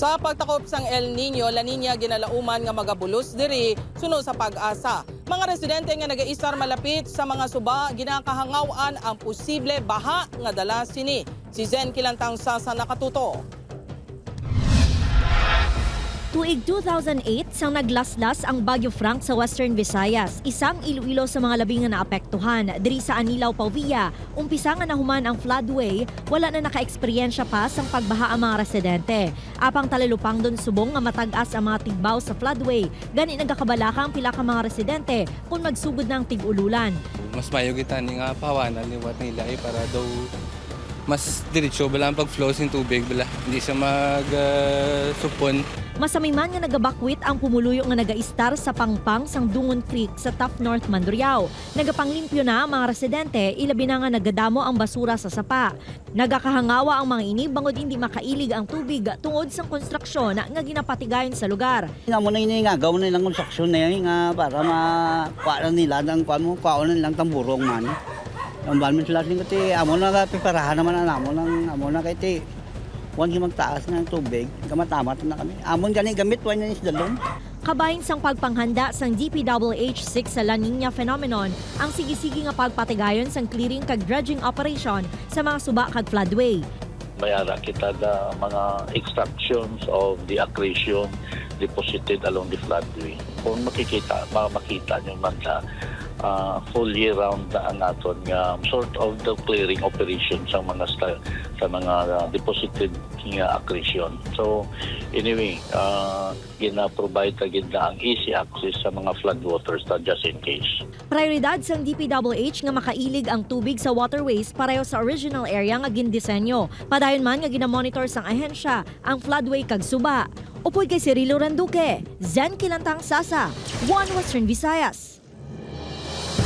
Sa pagtakop sang El Nino, La Nina ginalauman nga magabulos diri suno sa pag-asa. Mga residente nga nagaisar malapit sa mga suba ginakahangawan ang posible baha nga dala sini. Si Zen Kilantang Sasa nakatuto. Tuig 2008 sang naglaslas ang Bagyo Frank sa Western Visayas, isang Iloilo sa mga labing nga naapektuhan. Diri sa Anilaw, Pavia, umpisa nga nahuman ang floodway, wala na naka-eksperyensya pa sang pagbaha ang mga residente. Apang talalupang don subong nga matag-as ang mga tigbaw sa floodway, gani nagakabalaka ang pila ka mga residente kung magsugod ng tig-ululan. mas mayo kita ni nga pawanan liwat nila eh, para daw mas diretso bala ang pag-flow sin tubig bala hindi siya mag ah, supon Masamay man nga nagabakwit ang pumuluyo nga nagaistar sa Pangpang sang Dungon Creek sa Top North Mandurriao. Nagapanglimpyo na ang mga residente, ilabi na nga nagadamo ang basura sa sapa. Nagakahangawa ang mga ini bangod hindi makailig ang tubig tungod sa konstruksyon nga ginapatigayon sa lugar. Nga mo na yun nga, gawin nilang konstruksyon na yun nga para makuha nila ng kuha mo, kuha na nilang tamburong man. Ang balman sila sila kati, amo na ka piparahan naman ang amo ng amo na kay ti. Yung magtaas ng tubig, kamatamat na kami. Amon gani gamit, wala niya dalong. Kabahin sang pagpanghanda sang DPWH-6 sa La Nina phenomenon ang sige-sige nga pagpatigayon sang clearing kag dredging operation sa mga suba kag floodway. mayara kita da mga extractions of the accretion deposited along the floodway. Kung makikita, ma- makita nyo man na ah, full year round na naton nga sort of the clearing operation sa mga sta- sa mga ah, deposited nga accretion. So anyway, uh, gina-provide ta gid na ang easy access sa mga floodwaters na just in case. Prioridad sang DPWH nga makailig ang tubig sa waterways pareho sa original area nga gindisenyo. Padayon man nga ginamonitor sang ahensya ang floodway kag suba. Upoy kay Cirilo Randuque, Zen Kilantang Sasa, One Western Visayas.